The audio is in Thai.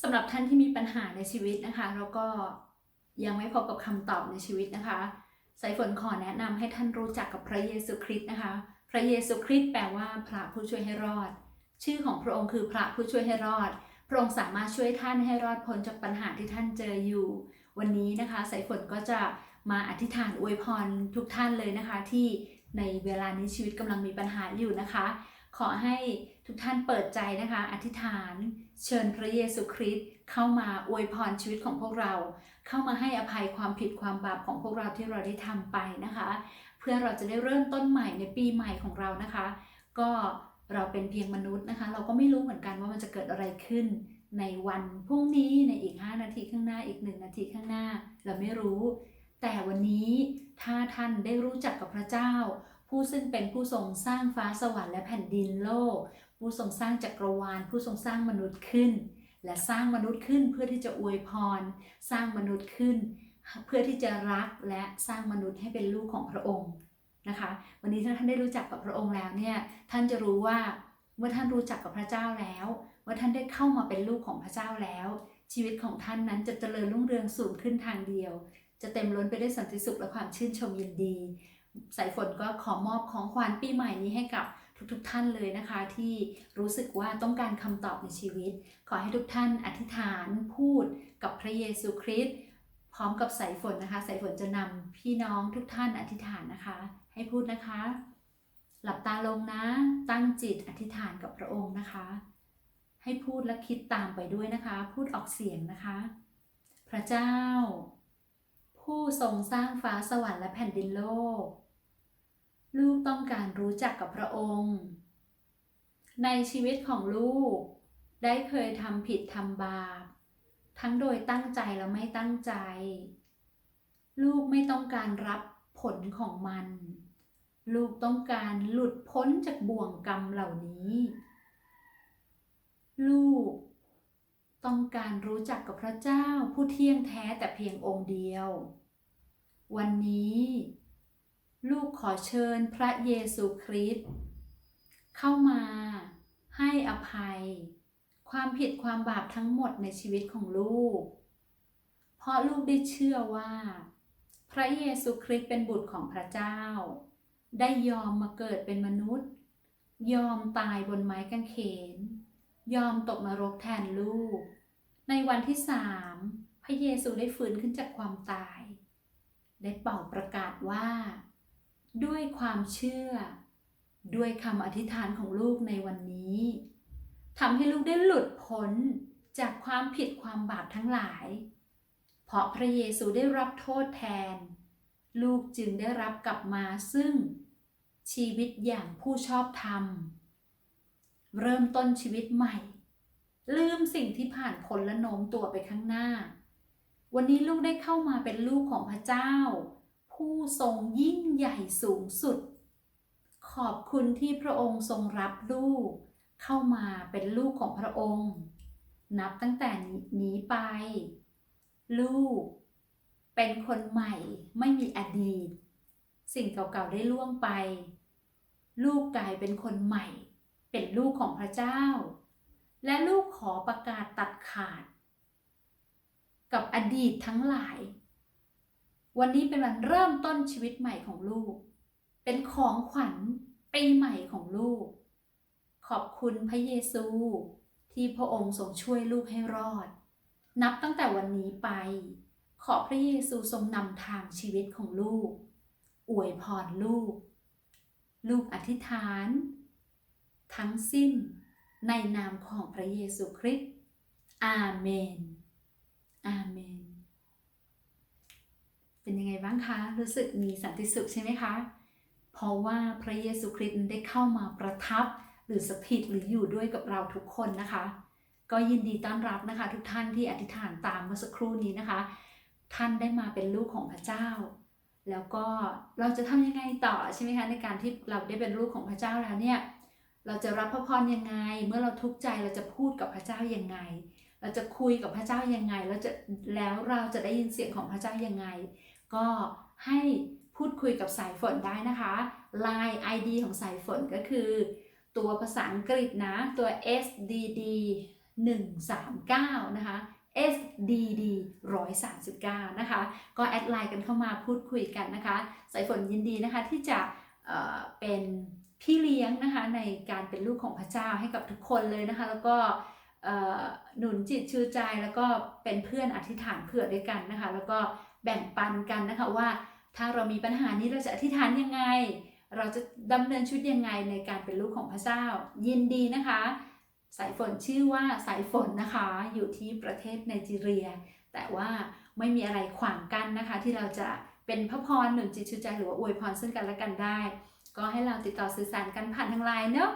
สำหรับท่านที่มีปัญหาในชีวิตนะคะแล้วก็ยังไม่พบกับคำตอบในชีวิตนะคะสายฝนขอแนะนำให้ท่านรู้จักกับพระเยซูคริสต์นะคะ พระเยซูคริสต์แปลว่าพระผู้ช่วยให้รอด ชื่อของพระองค์คือพระผู้ช่วยให้รอด พระองค์สามารถช่วยท่านให้รอดพ้นจากปัญหาที่ท่านเจออยู่ วันนี้นะคะสายฝนก็จะมาอธิษฐานอวยพรทุกท่านเลยนะคะ ที่ในเวลานี้ชีวิตกำลังมีปัญหาอยู่นะคะ ขอให้ทุกท่านเปิดใจนะคะ อธิษฐาน เชิญพระเยซูคริสต์เข้ามาอวยพรชีวิตของพวกเรา เข้ามาให้อภัยความผิดความบาปของพวกเราที่เราได้ทำไปนะคะ เพื่อเราจะได้เริ่มต้นใหม่ในปีใหม่ของเรานะคะ ก็เราเป็นเพียงมนุษย์นะคะ เราก็ไม่รู้เหมือนกันว่ามันจะเกิดอะไรขึ้น ในวันพรุ่งนี้ในอีก 5 นาทีข้างหน้าอีก 1 นาทีข้างหน้า เราไม่รู้ แต่วันนี้ถ้าท่านได้รู้จักกับพระเจ้า ผู้ซึ่งเป็นผู้ทรงสร้างฟ้าสวรรค์และแผ่นดินโลก ผู้ทรงสร้างจักรวาล ผู้ทรงสร้างมนุษย์ขึ้น และสร้างมนุษย์ขึ้นเพื่อที่จะอวยพร สร้างมนุษย์ขึ้น เพื่อที่จะรักและสร้างมนุษย์ให้เป็นลูกของพระองค์นะคะวันนี้ถ้าท่านได้รู้จักกับพระองค์แล้วเนี่ยท่านจะรู้ว่าเมื่อท่านรู้จักกับพระเจ้าแล้วเมื่อท่านได้เข้ามาเป็นลูกของพระเจ้าแล้ว ชีวิตของท่านนั้นจะเจริญรุ่งเรืองสูงขึ้นทางเดียว จะเต็มล้นไปด้วยสันติสุขและความชื่นชมยินดี สายฝนก็ขอมอบของขวัญปีใหม่นี้ให้กับทุกๆทท่านเลยนะคะ ที่รู้สึกว่าต้องการคำตอบในชีวิต ขอให้ทุกท่านอธิษฐานพูดกับพระเยซูคริสต์พร้อมกับสายฝนนะคะ สายฝนจะนำพี่น้องทุกท่านอธิษฐานนะคะ ให้พูดนะคะ หลับตาลงนะ ตั้งจิตอธิษฐานกับพระองค์นะคะ ให้พูดและคิดตามไปด้วยนะคะ พูดออกเสียงนะคะ พระเจ้า ผู้ทรงสร้างฟ้าสวรรค์และแผ่นดินโลก ลูกต้องการรู้จักกับพระองค์ ในชีวิตของลูก ได้เคยทำผิดทำบาป ทั้งโดยตั้งใจและไม่ตั้งใจ ลูกไม่ต้องการรับผลของมัน ลูกต้องการหลุดพ้นจากบ่วงกรรมเหล่านี้ ลูกต้องการรู้จักกับพระเจ้าผู้เที่ยงแท้แต่เพียงองค์เดียว วันนี้ ลูกขอเชิญพระเยซูคริสต์เข้ามาให้อภัย ความผิดความบาปทั้งหมดในชีวิตของลูก เพราะลูกได้เชื่อว่า พระเยซูคริสต์เป็นบุตรของพระเจ้า ได้ยอมมาเกิดเป็นมนุษย์ ยอมตายบนไม้กางเขน ยอมตกนรกแทนลูก ในวันที่สามพระเยซูได้ฟื้นขึ้นจากความตาย ได้เป่าประกาศว่า ด้วยความเชื่อ ด้วยคำอธิษฐานของลูกในวันนี้ทำให้ลูกได้หลุดพ้นจากความผิดความบาปทั้งหลาย เพราะพระเยซูได้รับโทษแทน ลูกจึงได้รับกลับมาซึ่งชีวิตอย่างผู้ชอบธรรม เริ่มต้นชีวิตใหม่ ลืมสิ่งที่ผ่านพ้นและโน้มตัวไปข้างหน้า วันนี้ลูกได้เข้ามาเป็นลูกของพระเจ้า ผู้ทรงยิ่งใหญ่สูงสุด ขอบคุณที่พระองค์ทรงรับลูก เข้ามาเป็นลูกของพระองค์ นับตั้งแต่นี้ไป ลูก เป็นคนใหม่ไม่มีอดีต สิ่งเก่าๆได้ล่วงไป ลูกกลายเป็นคนใหม่ เป็นลูกของพระเจ้า และลูกขอประกาศตัดขาด กับอดีตทั้งหลาย วันนี้เป็นวันเริ่มต้นชีวิตใหม่ของลูก เป็นของขวัญปีใหม่ของลูก ขอบคุณพระเยซู ที่พระองค์ทรงช่วยลูกให้รอด นับตั้งแต่วันนี้ไป ขอพระเยซูทรงนำทางชีวิตของลูก อวยพรลูก ลูกอธิษฐาน ทั้งสิ้นในนามของพระเยซูคริสต์อาเมน อาเมน เป็นยังไงบ้างคะ รู้สึกมีสันติสุขใช่ไหมคะ เพราะว่าพระเยซูคริสต์ได้เข้ามาประทับ หรือสถิตหรืออยู่ด้วยกับเราทุกคนนะคะ ก็ยินดีต้อนรับนะคะ ทุกท่านที่อธิษฐานตามเมื่อสักครู่นี้นะคะ ท่านได้มาเป็นลูกของพระเจ้า แล้วก็เราจะทำยังไงต่อใช่ไหมคะในการที่เราได้เป็นลูกของพระเจ้าแล้วเนี่ยเราจะรับพระพรยังไง เมื่อเราทุกข์ใจเราจะพูดกับพระเจ้ายังไง เราจะคุยกับพระเจ้ายังไง เราจะแล้วเราจะได้ยินเสียงของพระเจ้ายังไง ก็ให้พูดคุยกับสายฝนได้นะคะ Line ID ของสายฝนก็คือ ตัวภาษาอังกฤษนะ ตัว SDD 139 นะคะ SDD 139 นะคะ ก็แอดไลน์กันเข้ามาพูดคุยกันนะคะ สายฝนยินดีนะคะที่จะเเป็นพี่เลี้ยงนะคะในการเป็นลูกของพระเจ้าให้กับทุกคนเลยนะคะ แล้วก็หนุนจิตชูใจแล้วก็เป็นเพื่อนอธิษฐานเผื่อด้วยกันนะคะ แล้วก็ แบ่งปันกันนะคะว่า ถ้าเรามีปัญหานี้เราจะอธิษฐานยังไง เราจะดำเนินชีวิตยังไงในการเป็นลูกของพระเจ้า ยินดีนะคะ สายฝนชื่อว่าสายฝนนะคะ อยู่ที่ประเทศไนจีเรีย แต่ว่าไม่มีอะไรขวางกั้นนะคะ ที่เราจะเป็นพระพรหนุนจิตชูใจหรือว่าอวยพรซึ่งกันและกันได้ ก็ให้เราติดต่อสื่อสารกันผ่านทางไลน์เนาะ